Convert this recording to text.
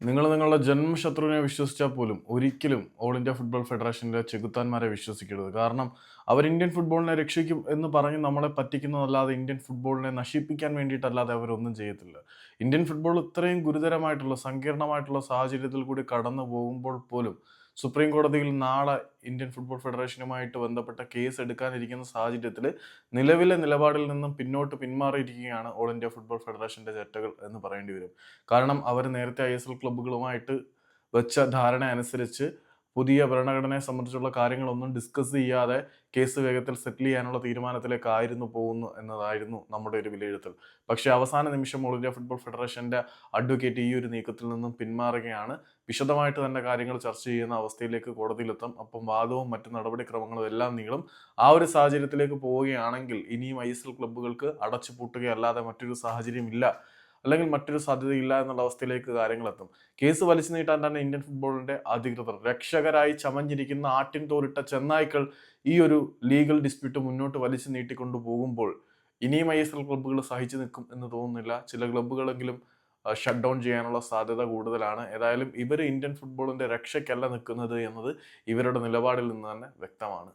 നിങ്ങൾ നിങ്ങളുടെ ജന്മശത്രുവിനെ വിശ്വസിച്ചാൽ പോലും ഒരിക്കലും ഓൾ ഇന്ത്യ ഫുട്ബോൾ ഫെഡറേഷന്റെ ചെകുത്താന്മാരെ വിശ്വസിക്കരുത്. കാരണം അവർ ഇന്ത്യൻ ഫുട്ബോളിനെ രക്ഷിക്കും എന്ന് പറഞ്ഞ് നമ്മളെ പറ്റിക്കുന്നതല്ലാതെ ഇന്ത്യൻ ഫുട്ബോളിനെ നശിപ്പിക്കാൻ വേണ്ടിയിട്ടല്ലാതെ അവരൊന്നും ചെയ്യത്തില്ല. ഇന്ത്യൻ ഫുട്ബോൾ ഇത്രയും ഗുരുതരമായിട്ടുള്ള സങ്കീർണമായിട്ടുള്ള സാഹചര്യത്തിൽ കൂടി കടന്നു പോകുമ്പോൾ പോലും സുപ്രീം കോടതിയിൽ നാളെ ഇന്ത്യൻ ഫുട്ബോൾ ഫെഡറേഷനുമായിട്ട് ബന്ധപ്പെട്ട കേസ് എടുക്കാനിരിക്കുന്ന സാഹചര്യത്തിൽ നിലവിലെ നിലപാടിൽ നിന്നും പിന്നോട്ട് പിന്മാറിയിരിക്കുകയാണ് ഓൾ ഇന്ത്യ ഫുട്ബോൾ ഫെഡറേഷന്റെ ചർച്ചകൾ എന്ന് പറയേണ്ടി വരും. കാരണം അവർ നേരത്തെ ഐ ക്ലബ്ബുകളുമായിട്ട് വെച്ച ധാരണ അനുസരിച്ച് പുതിയ ഭരണഘടനയെ സംബന്ധിച്ചുള്ള കാര്യങ്ങളൊന്നും ഡിസ്കസ് ചെയ്യാതെ കേസ് വേഗത്തിൽ സെറ്റിൽ ചെയ്യാനുള്ള തീരുമാനത്തിലേക്കായിരുന്നു പോകുന്നു എന്നതായിരുന്നു നമ്മുടെ ഒരു വിലയിരുത്തൽ. പക്ഷേ അവസാന നിമിഷം ഓൾ ഇന്ത്യ ഫുട്ബോൾ ഫെഡറേഷന്റെ അഡ്വക്കേറ്റ് ഈ ഒരു നീക്കത്തിൽ നിന്നും പിന്മാറുകയാണ്. വിശദമായിട്ട് തന്നെ കാര്യങ്ങൾ ചർച്ച ചെയ്യുന്ന അവസ്ഥയിലേക്ക് കോടതിയിലെത്തും. അപ്പം വാദവും മറ്റു നടപടിക്രമങ്ങളും എല്ലാം നീളും. ആ ഒരു സാഹചര്യത്തിലേക്ക് പോവുകയാണെങ്കിൽ ഇനിയും ഐ എസ് എൽ ക്ലബ്ബുകൾക്ക് പൂട്ടുകയല്ലാതെ മറ്റൊരു സാഹചര്യമില്ല. അല്ലെങ്കിൽ മറ്റൊരു സാധ്യതയില്ല എന്നുള്ള അവസ്ഥയിലേക്ക് കാര്യങ്ങൾ എത്തും കേസ് വലിച്ചു നീട്ടാൻ തന്നെ ഇന്ത്യൻ ഫുട്ബോളിന്റെ അധികൃതർ രക്ഷകരായി ചമഞ്ഞിരിക്കുന്ന ആട്ടിൻ തോലിട്ട ചെന്നായ്ക്കൾ ഈ ഒരു ലീഗൽ ഡിസ്പ്യൂട്ട് മുന്നോട്ട് വലിച്ചു നീട്ടിക്കൊണ്ടു പോകുമ്പോൾ ഇനിയും ഐ എസ് എൽ ക്ലബ്ബുകൾ സഹിച്ചു നിൽക്കും എന്ന് തോന്നുന്നില്ല. ചില ക്ലബ്ബുകളെങ്കിലും ഷട്ട് ഡൗൺ ചെയ്യാനുള്ള സാധ്യത കൂടുതലാണ്. ഏതായാലും ഇവർ ഇന്ത്യൻ ഫുട്ബോളിന്റെ രക്ഷയ്ക്കല്ല നിൽക്കുന്നത് എന്നത് ഇവരുടെ നിലപാടിൽ നിന്ന് തന്നെ വ്യക്തമാണ്.